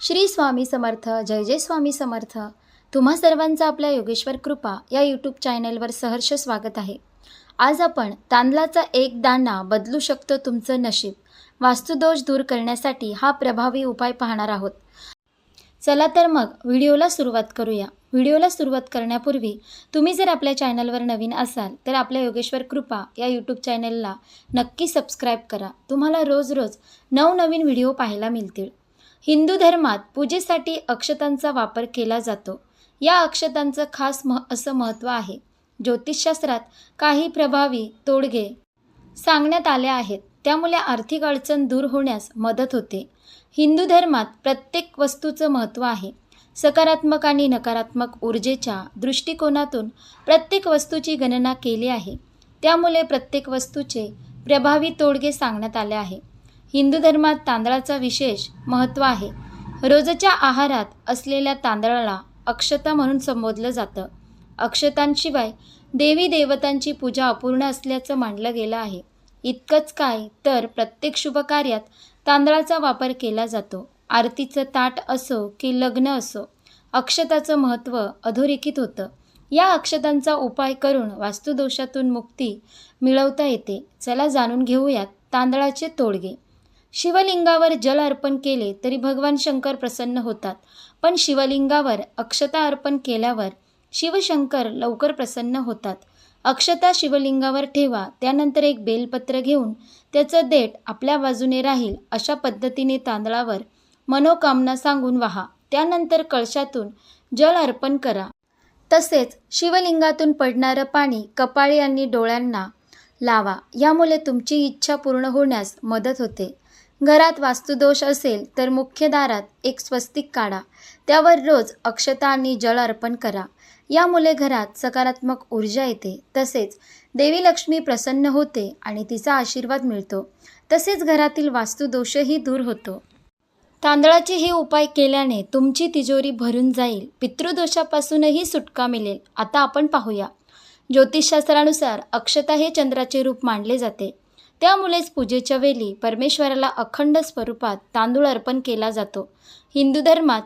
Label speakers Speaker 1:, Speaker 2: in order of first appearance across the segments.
Speaker 1: श्री स्वामी समर्थ जय जय स्वामी समर्थ. तुम्हा सर्वांचं आपल्या योगेश्वर कृपा या यूट्यूब चॅनलवर सहर्ष स्वागत आहे. आज आपण तांदळाचा एक दाणा बदलू शकतो तुमचं नशीब. वास्तुदोष दूर करण्यासाठी हा प्रभावी उपाय पाहणार आहोत. चला तर मग व्हिडिओला सुरुवात करूया. व्हिडिओला सुरुवात करण्यापूर्वी तुम्ही जर आपल्या चॅनलवर नवीन असाल तर आपल्या योगेश्वर कृपा या यूट्यूब चॅनलला नक्की सबस्क्राईब करा. तुम्हाला रोज रोज नवनवीन व्हिडिओ पाहायला मिळतील. हिंदू धर्मात पूजेसाठी अक्षतांचा वापर केला जातो. या अक्षतांचं खास मह असं महत्त्व आहे. ज्योतिषशास्त्रात काही प्रभावी तोडगे सांगण्यात आले आहेत. त्यामुळे आर्थिक अडचण दूर होण्यास मदत होते. हिंदू धर्मात प्रत्येक वस्तूचं महत्त्व आहे. सकारात्मक आणि नकारात्मक ऊर्जेच्या दृष्टिकोनातून प्रत्येक वस्तूची गणना केली आहे. त्यामुळे प्रत्येक वस्तूचे प्रभावी तोडगे सांगण्यात आले आहे. हिंदू धर्मात तांदळाचा विशेष महत्त्व आहे. रोजच्या आहारात असलेल्या तांदळाला अक्षता म्हणून संबोधलं जातं. अक्षतांशिवाय देवी देवतांची पूजा अपूर्ण असल्याचं मानलं गेलं आहे. इतकंच काय तर प्रत्येक शुभकार्यात तांदळाचा वापर केला जातो. आरतीचं ताट असो की लग्न असो अक्षताचं महत्त्व अधोरेखित होतं. या अक्षतांचा उपाय करून वास्तुदोषातून मुक्ती मिळवता येते. चला जाणून घेऊयात तांदळाचे तोडगे. शिवलिंगावर जल अर्पण केले तरी भगवान शंकर प्रसन्न होतात. पण शिवलिंगावर अक्षता अर्पण केल्यावर शिवशंकर लवकर प्रसन्न होतात. अक्षता शिवलिंगावर ठेवा त्यानंतर एक बेलपत्र घेऊन त्याचं देठ आपल्या बाजूने राहील अशा पद्धतीने तांदळावर मनोकामना सांगून वाहा. त्यानंतर कळशातून जल अर्पण करा. तसेच शिवलिंगातून पडणारं पाणी कपाळी आणि डोळ्यांना लावा. यामुळे तुमची इच्छा पूर्ण होण्यास मदत होते. घरात वास्तुदोष असेल तर मुख्य दारात एक स्वस्तिक काढा. त्यावर रोज अक्षता आणि जल अर्पण करा. यामुळे घरात सकारात्मक ऊर्जा येते. तसेच देवी लक्ष्मी प्रसन्न होते आणि तिचा आशीर्वाद मिळतो. तसेच घरातील वास्तुदोषही दूर होतो. तांदळाचे हे उपाय केल्याने तुमची तिजोरी भरून जाईल. पितृदोषापासूनही सुटका मिळेल. आता आपण पाहूया. ज्योतिषशास्त्रानुसार अक्षता हे चंद्राचे रूप मानले जाते. त्यामुळेच पूजेच्या वेळी परमेश्वराला अखंड स्वरूपात तांदूळ अर्पण केला जातो. हिंदू धर्मात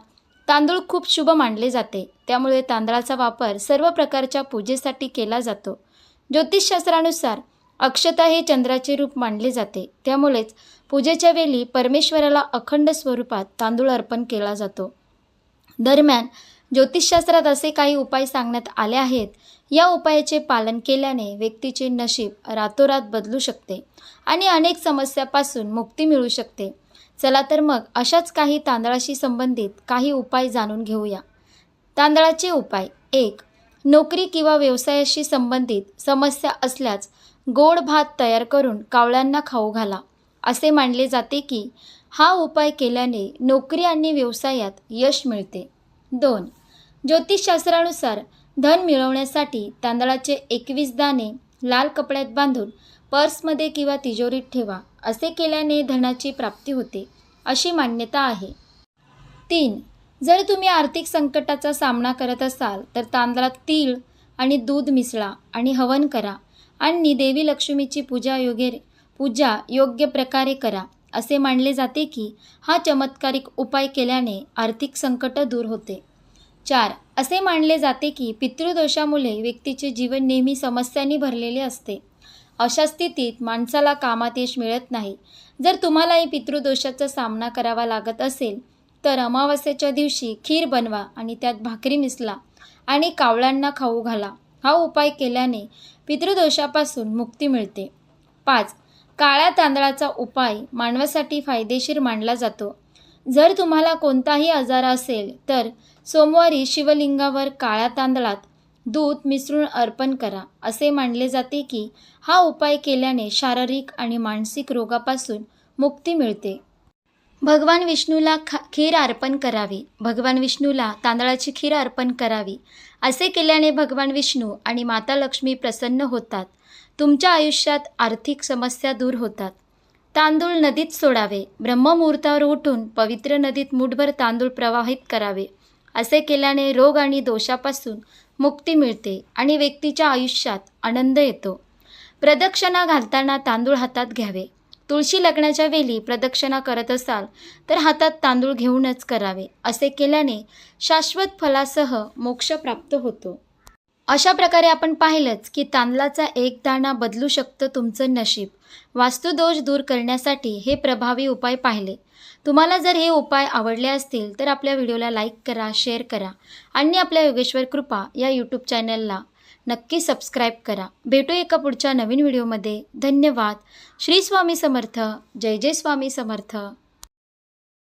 Speaker 1: तांदूळ खूप शुभ मानले जाते. त्यामुळे तांदळाचा वापर सर्व प्रकारच्या पूजेसाठी केला जातो. ज्योतिषशास्त्रानुसार अक्षता हे चंद्राचे रूप मानले जाते. त्यामुळेच पूजेच्या वेळी परमेश्वराला अखंड स्वरूपात तांदूळ अर्पण केला जातो. दरम्यान ज्योतिषशास्त्रात असे काही उपाय सांगण्यात आले आहेत या उपायाचे पालन केल्याने व्यक्तीचे नशीब रातोरात बदलू शकते आणि अनेक समस्यापासून मुक्ती मिळू शकते. चला तर मग अशाच काही तांदळाशी संबंधित काही उपाय जाणून घेऊया. तांदळाचे उपाय. एक नोकरी किंवा व्यवसायाशी संबंधित समस्या असल्यास गोड भात तयार करून कावळ्यांना खाऊ घाला. असे मानले जाते की हा उपाय केल्याने नोकरी आणि व्यवसायात यश मिळते. दोन ज्योतिषशास्त्रानुसार धन मिळवण्यासाठी तांदळाचे एकवीस दाणे लाल कपड्यात बांधून पर्समध्ये किंवा तिजोरीत ठेवा असे केल्याने धनाची प्राप्ती होते अशी मान्यता आहे. तीन जर तुम्ही आर्थिक संकटाचा सामना करत असाल तर तांदळात तीळ आणि दूध मिसळा आणि हवन करा आणि देवी लक्ष्मीची पूजा योग्य पूजा योग्य प्रकारे करा असे मानले जाते की हा चमत्कारिक उपाय केल्याने आर्थिक संकट दूर होते. चार असे मानले जाते की पितृदोषामुळे व्यक्तीचे जीवन नेहमी समस्यांनी भरलेले असते. अशा स्थितीत माणसाला कामात यश मिळत नाही. जर तुम्हालाही पितृदोषाचा सामना करावा लागत असेल तर अमावस्येच्या दिवशी खीर बनवा आणि त्यात भाकरी मिसला आणि कावळ्यांना खाऊ घाला. हा उपाय केल्याने पितृदोषापासून मुक्ती मिळते. पाच. काळ्या तांदळाचा उपाय मानवासाठी फायदेशीर मानला जातो. जर तुम्हाला कोणताही आजार असेल तर सोमवारी शिवलिंगावर काळ्या तांदळात दूध मिसळून अर्पण करा. असे मानले जाते की हा उपाय केल्याने शारीरिक आणि मानसिक रोगापासून मुक्ती मिळते. भगवान विष्णूला खा खीर अर्पण करावी. भगवान विष्णूला तांदळाची खीर अर्पण करावी. असे केल्याने भगवान विष्णू आणि माता लक्ष्मी प्रसन्न होतात. तुमच्या आयुष्यात आर्थिक समस्या दूर होतात. तांदूळ नदीत सोडावे. ब्रह्ममुहूर्तावर उठून पवित्र नदीत मुठभर तांदूळ प्रवाहित करावे. असे केल्याने रोग आणि दोषापासून मुक्ती मिळते आणि व्यक्तीच्या आयुष्यात आनंद येतो. प्रदक्षिणा घालताना तांदूळ हातात घ्यावे. तुळशी लग्नाच्या वेळी प्रदक्षिणा करत असाल तर हातात तांदूळ घेऊनच करावे. असे केल्याने शाश्वत फलासह मोक्ष प्राप्त होतो. अशा प्रकारे आपण पाहिलंच की तांदळाचा एक दाणा बदलू शकतं तुमचं नशीब. वास्तुदोष दूर करण्यासाठी हे प्रभावी उपाय पाहिले. तुम्हाला जर हे उपाय आवडले असतील तर आपल्या व्हिडिओला लाईक करा शेअर करा आणि आपल्या योगेश्वर कृपा या यूट्यूब चॅनलला नक्की सबस्क्राईब करा. भेटू एका पुढच्या नवीन व्हिडिओमध्ये. धन्यवाद. श्री स्वामी समर्थ. जय जय स्वामी समर्थ.